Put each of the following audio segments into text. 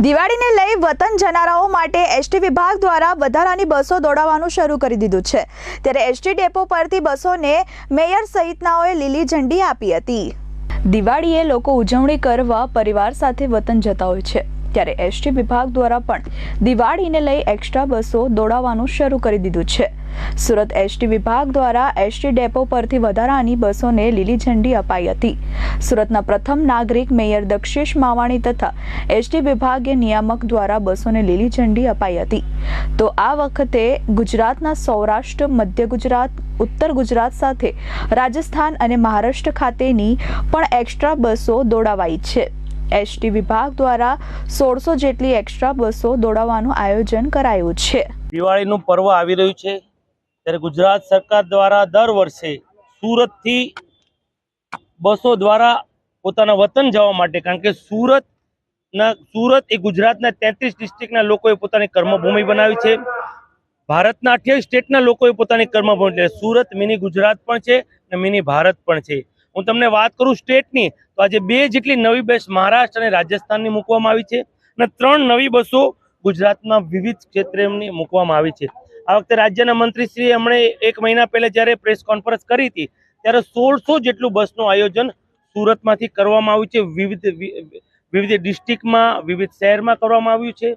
દિવાળીને લઈ વતન જનારાઓ માટે એસટી વિભાગ દ્વારા વધારાની બસો દોડાવવાનું શરૂ કરી દીધું છે. ત્યારે એસટી ડેપો પરથી બસોને મેયર સહિતનાઓએ લીલી ઝંડી આપી હતી. દિવાળીએ લોકો ઉજવણી કરવા પરિવાર સાથે વતન જતા હોય છે. ત્યારે એસટી વિભાગ દ્વારા પણ દિવાળીને લઈ એક્સ્ટ્રા બસો દોડાવવાનું શરૂ કરી દીધું છે. સુરત એસટી વિભાગ દ્વારા એસટી ડેપો પરથી વધારાની બસોને લીલી ઝંડી અપાઈ હતી. સુરતના પ્રથમ નાગરિક મેયર દક્ષેશ માવાણી તથા એસટી વિભાગે નિયામક દ્વારા બસોને લીલી ઝંડી અપાઈ હતી. તો આ વખતે ગુજરાતના સૌરાષ્ટ્ર, મધ્ય ગુજરાત, ઉત્તર ગુજરાત સાથે રાજસ્થાન અને મહારાષ્ટ્ર ખાતેની પણ એક્સ્ટ્રા બસો દોડાવાઈ છે. એસટી વિભાગ દ્વારા સોળસો જેટલી એક્સ્ટ્રા બસો દોડાવવાનું આયોજન કરાયું છે. દિવાળીનું પર્વ આવી રહ્યું છે. ત્યારે ગુજરાત સરકાર દ્વારા દર વર્ષે સુરતથી બસો દ્વારા પોતાના વતન જવા માટે, કારણ કે સુરતના, સુરત એ ગુજરાતના તેત્રીસ ડિસ્ટ્રિક્ટના લોકોએ પોતાની કર્મભૂમિ બનાવી છે. ભારતના અઠ્યાવીસ સ્ટેટના લોકોએ પોતાની કર્મભૂમિ, એટલે સુરત, મિની ગુજરાત પણ છે અને મિની ભારત પણ છે. હું તમને વાત કરું સ્ટેટની, તો આજે બે જેટલી નવી બસ મહારાષ્ટ્ર અને રાજસ્થાનની મૂકવામાં આવી છે અને ત્રણ નવી બસો ગુજરાતમાં વિવિધ ક્ષેત્રની મૂકવામાં આવી છે. આ વખતે રાજ્યના મંત્રીશ્રીએ હમણે એક મહિના પહેલા જ્યારે પ્રેસ કોન્ફરન્સ કરી હતી, ત્યારે સોળસો જેટલું બસનું આયોજન સુરતમાંથી કરવામાં આવ્યું છે. વિવિધ વિવિધ ડિસ્ટ્રિક્ટમાં, વિવિધ શહેરમાં કરવામાં આવ્યું છે.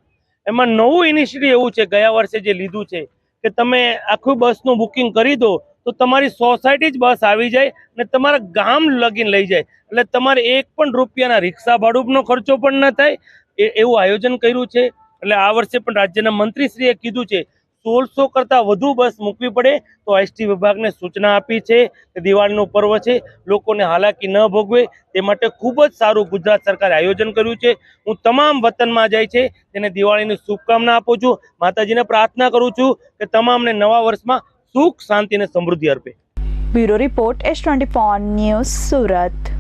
એમાં નવું ઇનિશિયેટિવ એવું છે, ગયા વર્ષે જે લીધું છે, કે તમે આખું બસનું બુકિંગ કરી દો તો તમારી સોસાયટી જ બસ આવી જાય અને તમારા ગામ લગીને લઈ જાય. એટલે તમારે એક પણ રૂપિયાના રિક્ષા ભાડુંનો ખર્ચો પણ ન થાય. એ, એવું આયોજન કર્યું છે. એટલે આ વર્ષે પણ રાજ્યના મંત્રીશ્રીએ કીધું છે, સોળસો કરતાં વધુ બસ મૂકવી પડે તો એસટી વિભાગને સૂચના આપી છે કે દિવાળીનું પર્વ છે, લોકોને હાલાકી ન ભોગવે. તે માટે ખૂબ જ સારું ગુજરાત સરકારે આયોજન કર્યું છે. હું તમામ વતનમાં જાય છે, તેને દિવાળીની શુભકામના આપું છું. માતાજીને પ્રાર્થના કરું છું કે તમામને નવા વર્ષમાં સુખ શાંતિ અને સમૃદ્ધિ અર્પે. Bureau report S twenty news Surat.